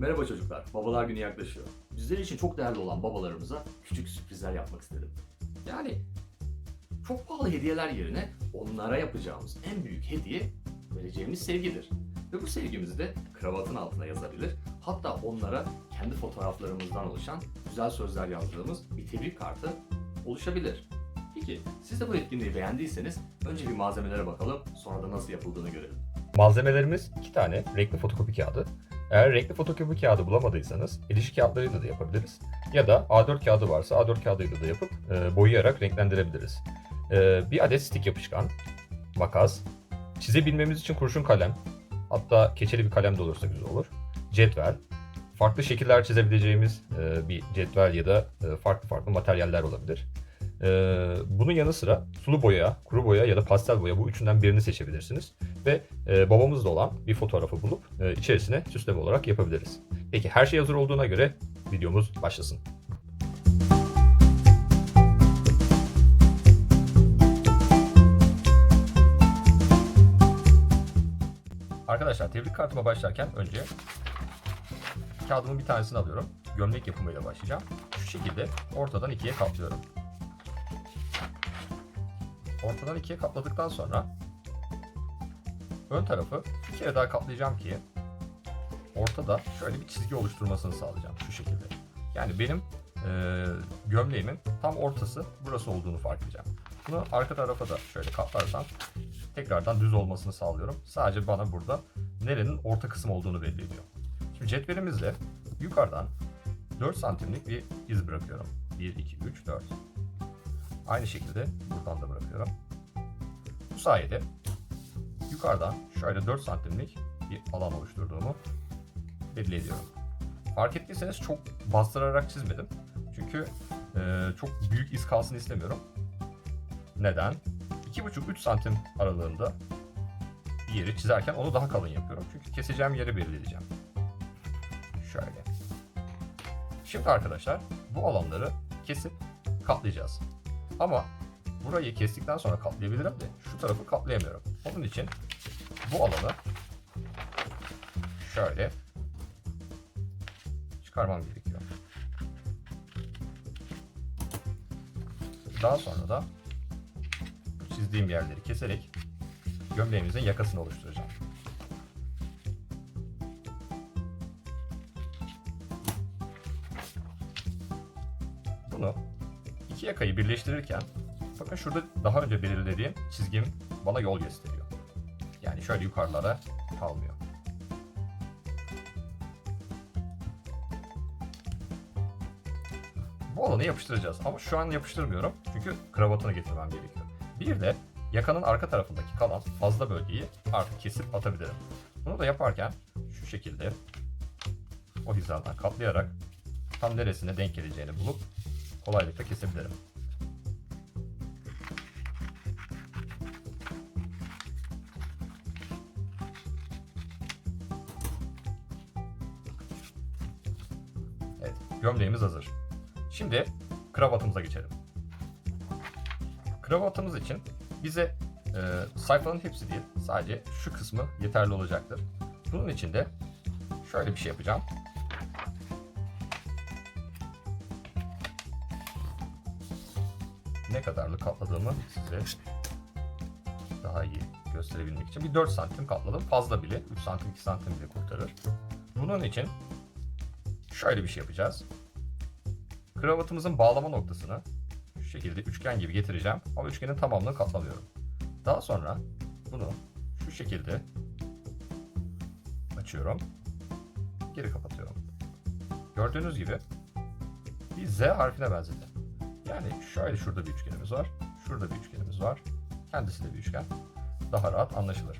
Merhaba çocuklar, babalar günü yaklaşıyor. Bizler için çok değerli olan babalarımıza küçük sürprizler yapmak istedim. Yani çok pahalı hediyeler yerine onlara yapacağımız en büyük hediye vereceğimiz sevgidir. Ve bu sevgimizi de kravatın altına yazabilir. Hatta onlara kendi fotoğraflarımızdan oluşan güzel sözler yazdığımız bir tebrik kartı oluşabilir. Peki siz de bu etkinliği beğendiyseniz önce bir malzemelere bakalım sonra da nasıl yapıldığını görelim. Malzemelerimiz iki tane renkli fotokopi kağıdı. Eğer renkli fotokopi kağıdı bulamadıysanız el işi kağıtlarıyla da yapabiliriz. Ya da A4 kağıdı varsa A4 kağıdıyla da yapıp e, boyayarak renklendirebiliriz. E, bir adet stik yapışkan, makas, çizebilmemiz için kurşun kalem, hatta keçeli bir kalem de olursa güzel olur. Cetvel, farklı şekiller çizebileceğimiz e, bir cetvel ya da e, farklı farklı materyaller olabilir. E, bunun yanı sıra sulu boya, kuru boya ya da pastel boya bu üçünden birini seçebilirsiniz ve e, babamızda olan bir fotoğrafı bulup e, içerisine süsleme olarak yapabiliriz. Peki her şey hazır olduğuna göre videomuz başlasın. Arkadaşlar tebrik kartıma başlarken önce kağıdımın bir tanesini alıyorum. Gömlek yapımıyla başlayacağım. Şu şekilde ortadan ikiye katlıyorum. Ortadan ikiye katladıktan sonra ön tarafı bir kere daha katlayacağım ki ortada şöyle bir çizgi oluşturmasını sağlayacağım şu şekilde. Yani benim e, gömleğimin tam ortası burası olduğunu fark edeceğim. Bunu arka tarafa da şöyle katlarsam tekrardan düz olmasını sağlıyorum. Sadece bana burada nerenin orta kısım olduğunu belli ediyor. Şimdi cetvelimizle yukarıdan 4 santimlik bir iz bırakıyorum. 1, 2, 3, 4. Aynı şekilde buradan da bırakıyorum. Bu sayede yukarıdan şöyle 4 santimlik bir alan oluşturduğumu belli ediyorum. Fark ettiyseniz çok bastırarak çizmedim. Çünkü e, çok büyük iz kalsın istemiyorum. Neden? 2,5-3 santim aralığında bir yeri çizerken onu daha kalın yapıyorum. Çünkü keseceğim yeri belirleyeceğim. Şöyle. Şimdi arkadaşlar bu alanları kesip katlayacağız. Ama burayı kestikten sonra katlayabilirim de şu tarafı katlayamıyorum. Onun için bu alanı şöyle çıkarmam gerekiyor. Daha sonra da çizdiğim yerleri keserek gömleğimizin yakasını oluşturacağım. Bunu iki yakayı birleştirirken bakın şurada daha önce belirlediğim çizgim bana yol gösteriyor. Yani şöyle yukarılara kalmıyor. Bu alanı yapıştıracağız ama şu an yapıştırmıyorum çünkü kravatını getirmem gerekiyor. Bir de yakanın arka tarafındaki kalan fazla bölgeyi artık kesip atabilirim. Bunu da yaparken şu şekilde o hizadan katlayarak tam neresine denk geleceğini bulup kolaylıkla kesebilirim. Evet, gömleğimiz hazır. Şimdi kravatımıza geçelim. Kravatımız için bize e, sayfanın hepsi değil, sadece şu kısmı yeterli olacaktır. Bunun için de şöyle bir şey yapacağım. Ne kadarlık katladığımı size daha iyi gösterebilmek için bir 4 santim katladım. Fazla bile, 3 santim 2 santim bile kurtarır. Bunun için şöyle bir şey yapacağız. Kravatımızın bağlama noktasını şu şekilde üçgen gibi getireceğim ama üçgenin tamamını katlamıyorum. Daha sonra bunu şu şekilde açıyorum. Geri kapatıyorum. Gördüğünüz gibi bir Z harfine benzedi. Yani şöyle şurada bir üçgenimiz var. Şurada bir üçgenimiz var. Kendisi de bir üçgen. Daha rahat anlaşılır.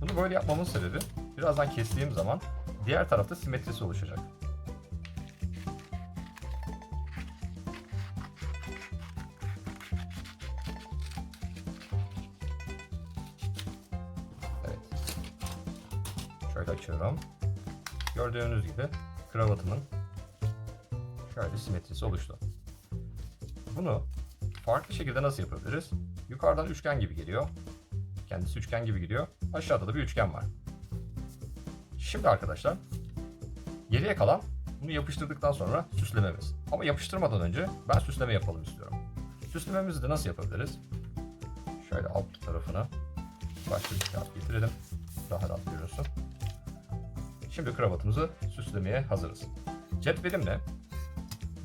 Bunu böyle yapmamın sebebi birazdan kestiğim zaman diğer tarafta simetrisi oluşacak. Evet. Şöyle açıyorum. Gördüğünüz gibi kravatımın şöyle simetrisi oluştu. Bunu farklı şekilde nasıl yapabiliriz? Yukarıdan üçgen gibi geliyor. Kendisi üçgen gibi gidiyor. Aşağıda da bir üçgen var. Şimdi arkadaşlar Geriye kalan bunu yapıştırdıktan sonra süslememiz. Ama yapıştırmadan önce ben süsleme yapalım istiyorum. Süslememizi de nasıl yapabiliriz? Şöyle alt tarafına başka bir kağıt getirelim. Daha rahat görürsün. Şimdi kravatımızı süslemeye hazırız. Cetvelimle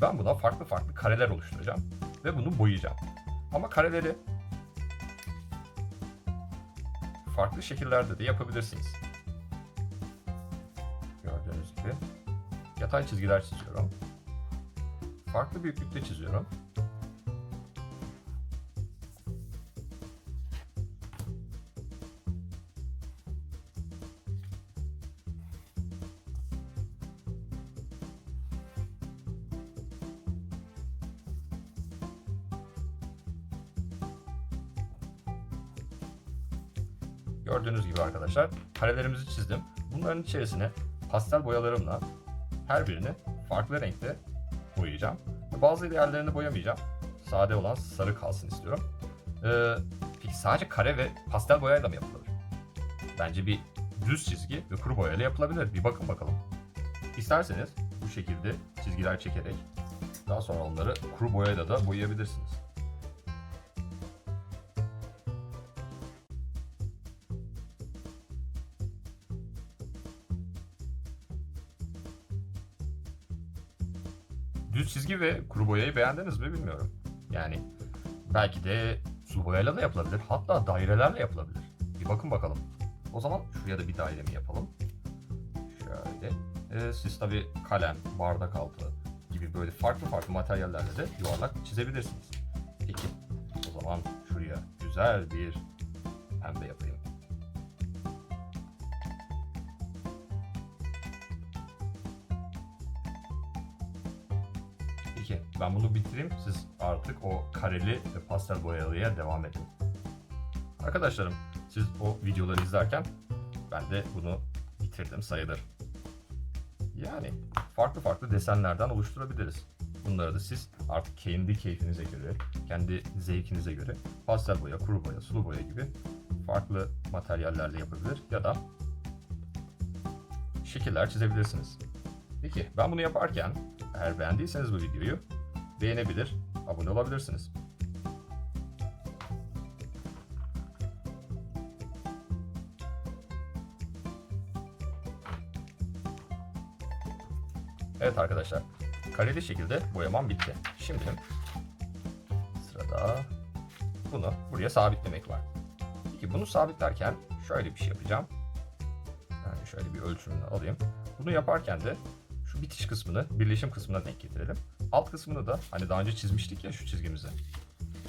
ben buna farklı farklı kareler oluşturacağım ve bunu boyayacağım. Ama kareleri farklı şekillerde de yapabilirsiniz. Gördüğünüz gibi yatay çizgiler çiziyorum. Farklı büyüklükte çiziyorum. Gördüğünüz gibi arkadaşlar karelerimizi çizdim. Bunların içerisine pastel boyalarımla her birini farklı renkte boyayacağım. Bazı yerlerini boyamayacağım. Sade olan sarı kalsın istiyorum. Ee, peki sadece kare ve pastel boyayla mı yapılır? Bence bir düz çizgi ve kuru boyayla yapılabilir. Bir bakın bakalım. İsterseniz bu şekilde çizgiler çekerek daha sonra onları kuru boyayla da boyayabilirsiniz. Çizgi ve kuru boyayı beğendiniz mi bilmiyorum. Yani belki de sulu boyayla da yapılabilir. Hatta dairelerle yapılabilir. Bir bakın bakalım. O zaman şuraya da bir daire mi yapalım? Şöyle. Ee, siz tabi kalem, bardak altı gibi böyle farklı farklı materyallerle de yuvarlak çizebilirsiniz. Peki o zaman şuraya güzel bir pembe yapayım. Peki ben bunu bitireyim. Siz artık o kareli pastel boyalıya devam edin. Arkadaşlarım siz o videoları izlerken ben de bunu bitirdim sayılır. Yani farklı farklı desenlerden oluşturabiliriz. Bunları da siz artık kendi keyfinize göre, kendi zevkinize göre pastel boya, kuru boya, sulu boya gibi farklı materyallerle yapabilir ya da şekiller çizebilirsiniz. Peki ben bunu yaparken eğer beğendiyseniz bu videoyu beğenebilir, abone olabilirsiniz. Evet arkadaşlar, kareli şekilde boyamam bitti. Şimdi sırada bunu buraya sabitlemek var. Peki bunu sabitlerken şöyle bir şey yapacağım. Yani şöyle bir ölçümünü alayım. Bunu yaparken de şu bitiş kısmını birleşim kısmına denk getirelim. Alt kısmını da hani daha önce çizmiştik ya şu çizgimizi.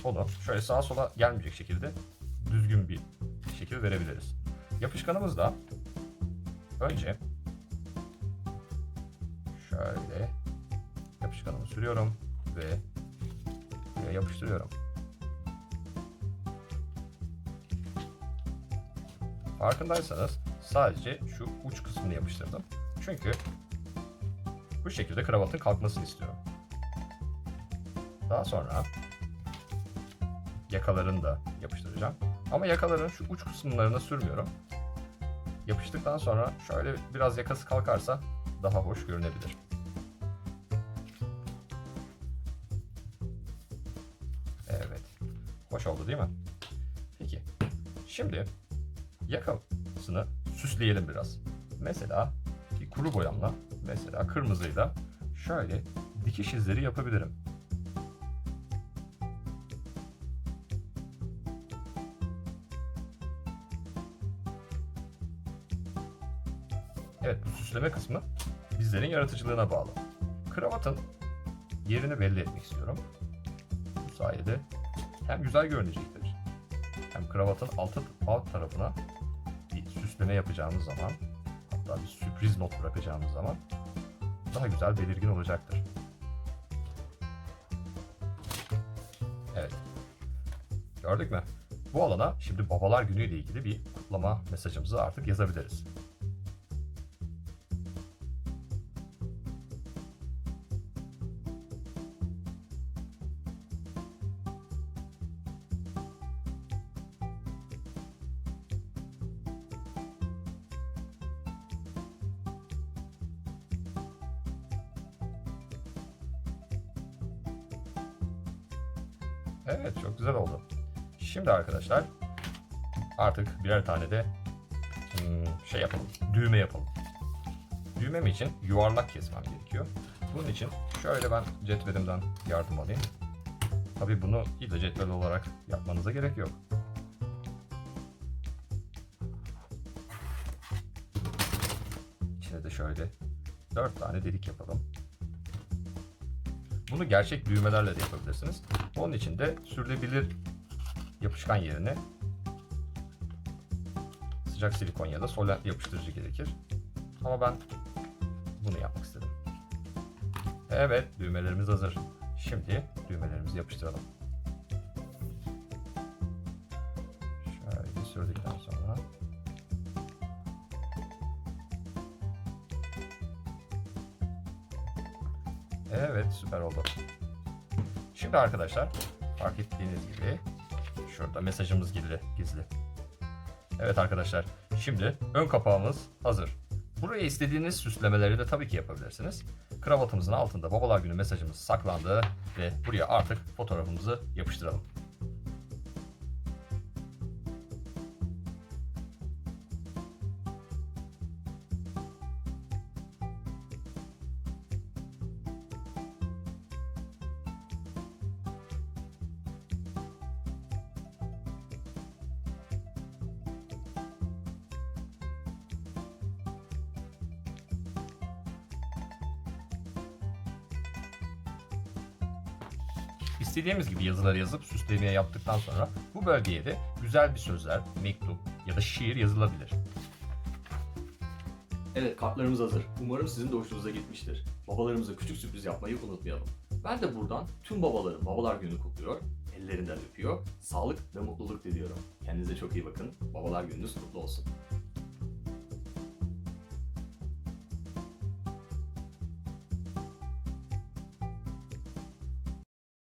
Onu şöyle sağa sola gelmeyecek şekilde düzgün bir şekil verebiliriz. Yapışkanımız da önce şöyle yapışkanımı sürüyorum ve yapıştırıyorum. Farkındaysanız sadece şu uç kısmını yapıştırdım. Çünkü bu şekilde kravatın kalkmasını istiyorum. Daha sonra yakalarını da yapıştıracağım. Ama yakaların şu uç kısımlarına sürmüyorum. Yapıştıktan sonra şöyle biraz yakası kalkarsa daha hoş görünebilir. Evet. Hoş oldu değil mi? Peki. Şimdi yakasını süsleyelim biraz. Mesela bir kuru boyamla mesela kırmızıyla şöyle dikiş izleri yapabilirim. Evet bu süsleme kısmı bizlerin yaratıcılığına bağlı. Kravatın yerini belli etmek istiyorum. Bu sayede hem güzel görünecektir hem kravatın alt, alt tarafına bir süsleme yapacağımız zaman hatta bir sürpriz not bırakacağımız zaman daha güzel belirgin olacaktır. Evet. Gördük mü? Bu alana şimdi babalar günü ile ilgili bir kutlama mesajımızı artık yazabiliriz. Evet çok güzel oldu. Şimdi arkadaşlar artık birer tane de hmm, şey yapalım. Düğme yapalım. Düğmem için yuvarlak kesmem gerekiyor. Bunun için şöyle ben cetvelimden yardım alayım. Tabii bunu illa cetvel olarak yapmanıza gerek yok. İçine de şöyle 4 tane delik yapalım. Bunu gerçek düğmelerle de yapabilirsiniz. Onun için de sürülebilir yapışkan yerine sıcak silikon ya da solent yapıştırıcı gerekir. Ama ben bunu yapmak istedim. Evet, düğmelerimiz hazır. Şimdi düğmelerimizi yapıştıralım. Şöyle sürdükten sonra Evet, süper oldu. Şimdi arkadaşlar, fark ettiğiniz gibi şurada mesajımız gizli. gizli. Evet arkadaşlar, şimdi ön kapağımız hazır. Buraya istediğiniz süslemeleri de tabii ki yapabilirsiniz. Kravatımızın altında babalar günü mesajımız saklandı ve buraya artık fotoğrafımızı yapıştıralım. İstediğimiz gibi yazıları yazıp süslemeye yaptıktan sonra bu bölgeye de güzel bir sözler, mektup ya da şiir yazılabilir. Evet kartlarımız hazır. Umarım sizin de hoşunuza gitmiştir. Babalarımıza küçük sürpriz yapmayı unutmayalım. Ben de buradan tüm babaların babalar gününü kutluyor, ellerinden öpüyor, sağlık ve mutluluk diliyorum. Kendinize çok iyi bakın. Babalar gününüz kutlu olsun.